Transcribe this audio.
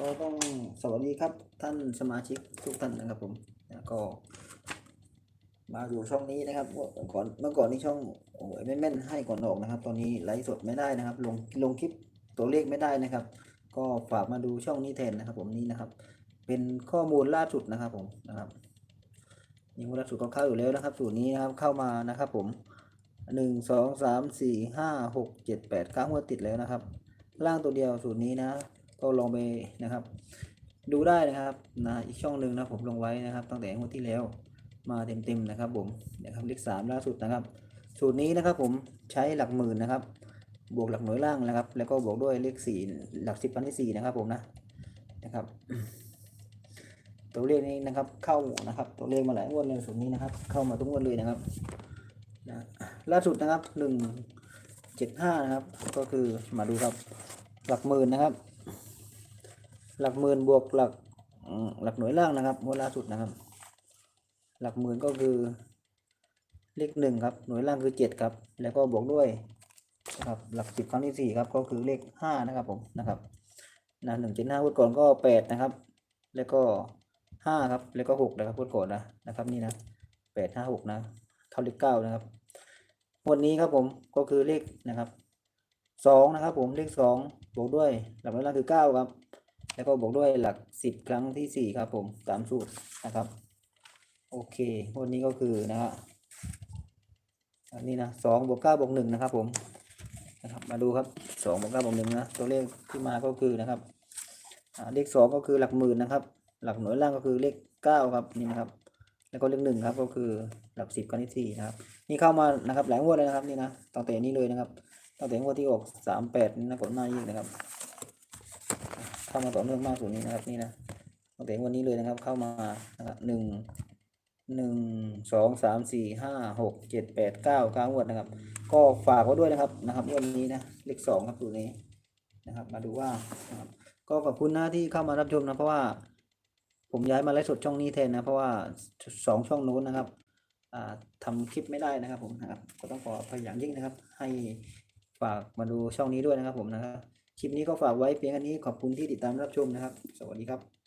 ก็ต้องสวัสดีครับท่านสมาชิกทุกท่านนะครับผมนะก็ มาอยู่ช่องนี้นะครับเมื่อก่อนเมื่อก่อนนี่ช่องโอ้ยแม่นๆให้ก่อนออกนะครับ ตอนนี้ไลฟ์สดไม่ได้นะครับ ลงลงคลิปตัวเลขไม่ได้นะครับ ก็ฝากมาดูช่องนี้แทนนะครับ ผมนี่นะครับ เป็นข้อมูลล่าสุดนะครับผมนะครับนี่มูลล่าสุดก็เข้าอยู่แล้วนะครับ สูตรนี้นะครับเข้ามานะครับ ผมหนึ่งสองสามสี่ห้าหกเจ็ดแปดเก้างวดติดแล้วนะครับ ล่างตัวเดียวสูตรนี้นะ ก็ลองไปนะครับ ดูได้นะครับนะอีกช่องหนึ่งนะผมลงไว้นะครับ ตั้งแต่งวดที่แล้วมาเต็มๆนะครับผมนะครับเลขสามล่าสุดนะครับ สูตรนี้นะครับผมใช้หลักหมื่นนะครับ บวกหลักหน่วยล่างนะครับ แล้วก็บวกด้วยเลขสี่หลักสิบพันที่สี่นะครับผมนะนะครับ ตัวเลขนี้นะครับเข้านะครับ ตัวเลขมาหลายงวดเลยสูตรนี้นะครับ เข้ามาทุกงวดเลยนะครับนะล่าสุดนะครับหนึ่งเจ็ดห้านะครับ ก็คือมาดูครับหลักหมื่นนะครับ หลักหมื่นบวกหลักหลักหน่วยล่างนะครับงวดล่าสุดนะครับ หลักหมื่นก็คือเลขหนึ่งครับหน่วยล่างคือเจ็ดครับ แล้วก็บวกด้วยนะครับหลักสิบครั้งที่สี่ครับก็คือเลขห้านะครับผมนะครับนะหนึ่งเจ็ดห้างวดก่อนก็แปดนะครับ แล้วก็ห้าครับแล้วก็หกนะครับงวดก่อนนะนะครับนี่นะแปดห้าหกนะเข้าเลขเก้านะครับวันนี้ครับผมก็คือเลขนะครับสองนะครับผมเลขสองบวกด้วยหลักหน่วยล่างคือเก้าครับ แล้วก็บวกด้วยหลักสิบครั้งที่สี่ครับผมตามสูตรนะครับ โอเควันนี้ก็คือนะฮะอันนี้นะสองบวกเก้าบวกหนึ่งนะครับ ผมนะครับ มาดูครับสองบวกเก้าบวกหนึ่งนะตัวเลขที่มาก็คือนะครับเลขสองก็คือหลักหมื่นนะครับ หลักหน่วยล่างก็คือเลขเก้าครับนี่นะครับ แล้วก็เลขหนึ่งครับก็คือหลักสิบครั้งที่สี่นะครับ นี่เข้ามานะครับหลายงวดเลยนะครับนี่นะตั้งแต่นี้เลยนะครับตั้งแต่งวดที่ออกสามแปดนี่นะก่อนหน้านี้นะครับ เข้ามาต่อเนื่องมากสุดนี้นะครับนี่นะตั้งแต่วันนี้เลยนะครับเข้ามานะครับหนึ่งหนึ่งสองสามสี่ห้าหกเจ็ดแปดเก้าเก้างวดนะครับ ก็ฝากไว้ด้วยนะครับนะครับวันนี้นะเลขสองครับตัวนี้นะครับ มาดูว่าก็ขอบคุณนะที่เข้ามารับชมนะเพราะว่า ผมย้ายมาไลฟ์สดช่องนี้แทนนะ เพราะว่าสองช่องโน้นนะครับอ่าทำคลิปไม่ได้นะครับผมนะครับ ก็ต้องขออภัยอย่างยิ่งนะครับ ให้ฝากมาดูช่องนี้ด้วยนะครับผมนะครับ คลิปนี้ก็ฝากไว้เพียงแค่นี้ขอบคุณที่ติดตามรับชมนะครับ สวัสดีครับ